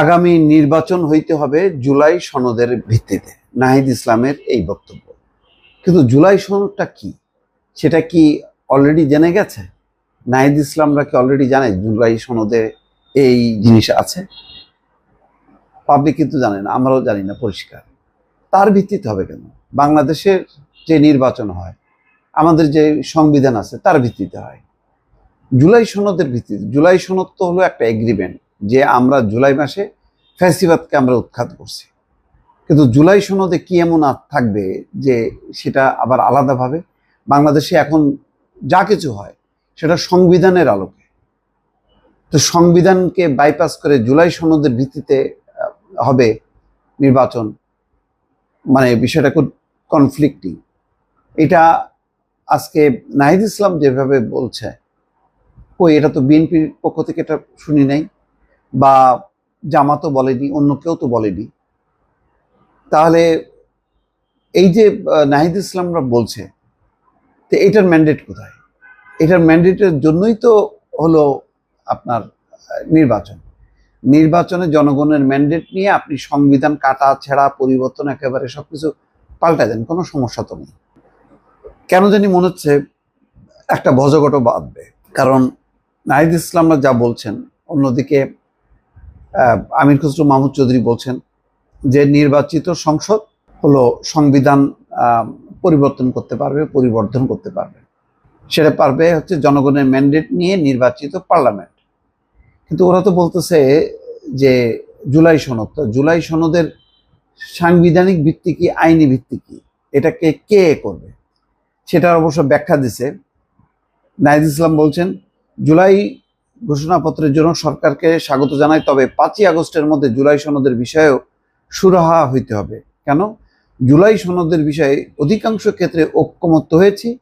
আগামী নির্বাচন হইতে হবে জুলাই সনদের ভিত্তিতে। নাহিদ ইসলামের এই বক্তব্য। কিন্তু জুলাই সনদটা কি? সেটা কি অলরেডি জেনে গেছে? নাহিদ ইসলামরা কি অলরেডি জানে জুলাই সনদে এই জিনিস আছে? পাবলিক কিন্তু জানে না, আমরাও জানি না, পরিষ্কার। তার ভিত্তিতে হবে কেন? বাংলাদেশের যে নির্বাচন হয়, আমাদের যে সংবিধান আছে, তার ভিত্তিতে হয়। জুলাই সনদের ভিত্তিতে, জুলাই সনদ তো হলো একটা এগ্রিমেন্ট যে আমরা জুলাই মাসে ফ্যাসিবাদকে আমরা উৎখাত করছি। কিন্তু জুলাই সনদে কি এমন আর থাকবে যে সেটা আবার আলাদাভাবে? বাংলাদেশে এখন যা কিছু হয়, সেটা সংবিধানের আলোকে। তো সংবিধানকে বাইপাস করে জুলাই সনদের ভিত্তিতে হবে নির্বাচন। মানে বিষয়টা খুব কনফ্লিক্টিং এটা আজকে নাহিদ ইসলাম যেভাবে বলছে, কই এটা তো বিএনপির পক্ষ থেকে এটা শুনি নাই। বা জামাতও বলেনি, অন্য কেউ তো বলেনি। তাহলে এই যে নাহিদ ইসলামরা বলছে, তো এটার ম্যান্ডেট কোথায়? এটার ম্যান্ডেটের জন্যই তো হলো আপনার নির্বাচন। নির্বাচনে জনগণের ম্যান্ডেট নিয়ে আপনি সংবিধান কাটা, ছেঁড়া, পরিবর্তন একেবারে সবকিছু পাল্টা দেন, কোনো সমস্যা তো নেই। কেন জানি মনে হচ্ছে একটা ভজঘট বাঁধবে। কারণ নাহিদ ইসলামরা যা বলছেন, অন্যদিকে আমির খসরু মাহমুদ চৌধুরী বলছেন যে নির্বাচিত সংসদ হলো সংবিধান পরিবর্তন করতে পারবে, পরিবর্ধন করতে পারবে। সেটা পারবে হচ্ছে জনগণের ম্যান্ডেট নিয়ে নির্বাচিত পার্লামেন্ট কিন্তু ওরা তো বলতেছে যে জুলাই সনদ, তো জুলাই সনদের সাংবিধানিক ভিত্তি কি, আইনি ভিত্তি কি? এটাকে কে করবে? সেটার অবশ্য ব্যাখ্যা দিছে। নাইজ ইসলাম বলছেন, জুলাই ঘোষণাপত্রের জন্য সরকারকে স্বাগত জানাই, তবে পাঁচই আগস্টের মধ্যে জুলাই সনদের বিষয়েও সুরাহা হইতে হবে। কেন? জুলাই সনদের বিষয়ে অধিকাংশ ক্ষেত্রে ঐক্যমত্য হয়েছি।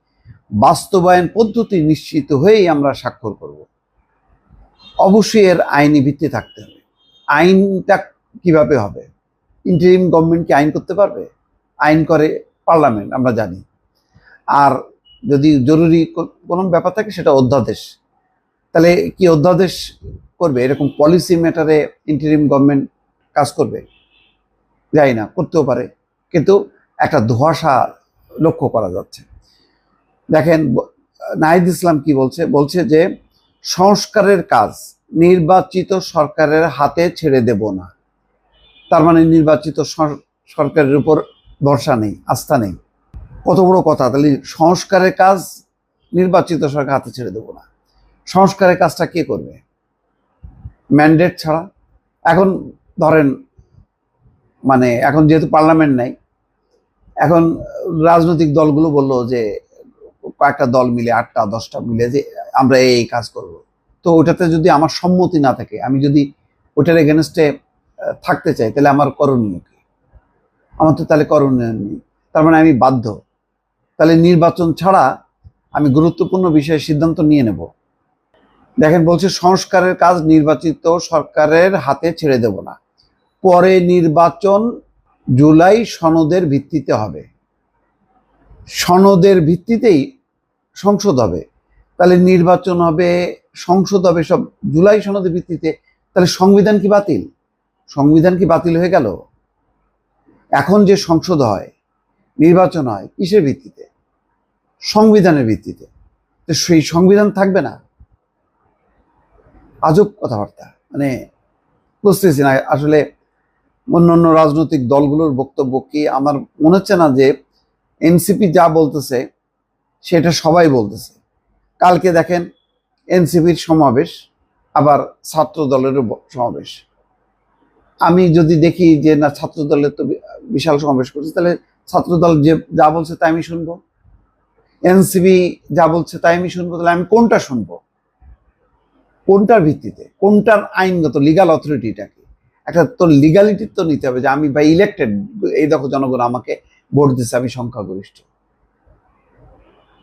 বাস্তবায়ন পদ্ধতি নিশ্চিত হয়েই আমরা স্বাক্ষর করব। অবশ্যই এর আইনি ভিত্তি থাকতে হবে। আইনটা কীভাবে হবে? ইন্টারিম গভর্নমেন্ট কি আইন করতে পারবে? আইন করে পার্লামেন্ট আমরা জানি। আর যদি জরুরি কোনো ব্যাপার থাকে, সেটা অধ্যাদেশ। তাহলে কি অধ্যাদেশ করবে? এরকম পলিসি ম্যাটারে ইন্টারিম গভর্নমেন্ট কাজ করবে? যাই না, করতেও পারে। কিন্তু একটা ধোঁয়াশা লক্ষ্য করা যাচ্ছে। দেখেন নাহিদ ইসলাম কি বলছে? বলছে যে, সংস্কারের কাজ নির্বাচিত সরকারের হাতে ছেড়ে দেব না। তার মানে নির্বাচিত সরকারের উপর ভরসা নেই, আস্থা নেই। কত বড় কথা, তাহলে সংস্কারের কাজ নির্বাচিত সরকার হাতে ছেড়ে দেবো না। সংস্কারের কাজটা কে করবে? ম্যান্ডেট ছাড়া? এখন ধরেন মানে এখন যেহেতু পার্লামেন্ট নাই, এখন রাজনৈতিক দলগুলো বলল যে কয়েকটা দল মিলে, আটটা, দশটা মিলে যে আমরা এই কাজ করব। তো ওটাতে যদি আমার সম্মতি না থাকে, আমি যদি ওটার এগেনস্টে থাকতে চাই, তাহলে আমার করণীয় কি? আমার তো তাহলে করণীয় নেই। তার মানে আমি বাধ্য। তাহলে নির্বাচন ছাড়া আমি গুরুত্বপূর্ণ বিষয়ে সিদ্ধান্ত নিয়ে নেব। দেখেন বলছে সংস্কারের কাজ নির্বাচিত সরকারের হাতে ছেড়ে দেব না। পরে নির্বাচন জুলাই সনদের ভিত্তিতে হবে। সনদের ভিত্তিতেই সংসদ হবে। তাহলে নির্বাচন হবে, সংসদ হবে সব জুলাই সনদের ভিত্তিতে। তাহলে সংবিধান কি বাতিল? সংবিধান কি বাতিল হয়ে গেল? এখন যে সংসদ হয়, নির্বাচন হয়, কিসের ভিত্তিতে? সংবিধানের ভিত্তিতে। তো সেই সংবিধান থাকবে না। আজব কথাবার্তা। মানে বুঝতেছি না, আসলে অন্য অন্য রাজনৈতিক দলগুলোর বক্তব্য কি? আমার মনে হচ্ছে না যে এনসিপি যা বলতেছে, সেটা সবাই বলতেছে। কালকে দেখেন এনসিপির সমাবেশ, আবার ছাত্র দলেরও সমাবেশ। আমি যদি দেখি যে না, ছাত্র দলের তো বিশাল সমাবেশ করছে, তাহলে ছাত্র দল যে যা বলছে তাই আমি শুনব? এনসিপি যা বলছে তাই আমি শুনব? তাহলে আমি কোনটা শুনব? কোনটার ভিত্তিতে? কোনটার আইনগত লিগাল অথরিটিটা কি? একটা তো লিগালিটি তো নিতে হবে যে আমি বা ইলেক্টেড এই দেখো জনগণ আমাকে ভোট দিচ্ছে, আমি সংখ্যাগরিষ্ঠ।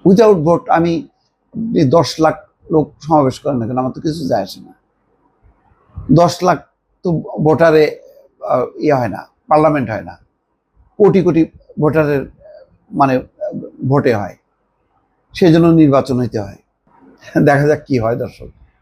উইদাউট ভোট আমি দশ লাখ লোক সমাবেশ করেন না কেন? আমার তো কিছু যায় আসে না। দশ লাখ তো ভোটারে ইয়ে হয় না পার্লামেন্ট হয় না। কোটি কোটি ভোটারের মানে ভোটে হয়। সেই জন্য নির্বাচন হইতে হয়। দেখা যাক কি হয় দর্শক।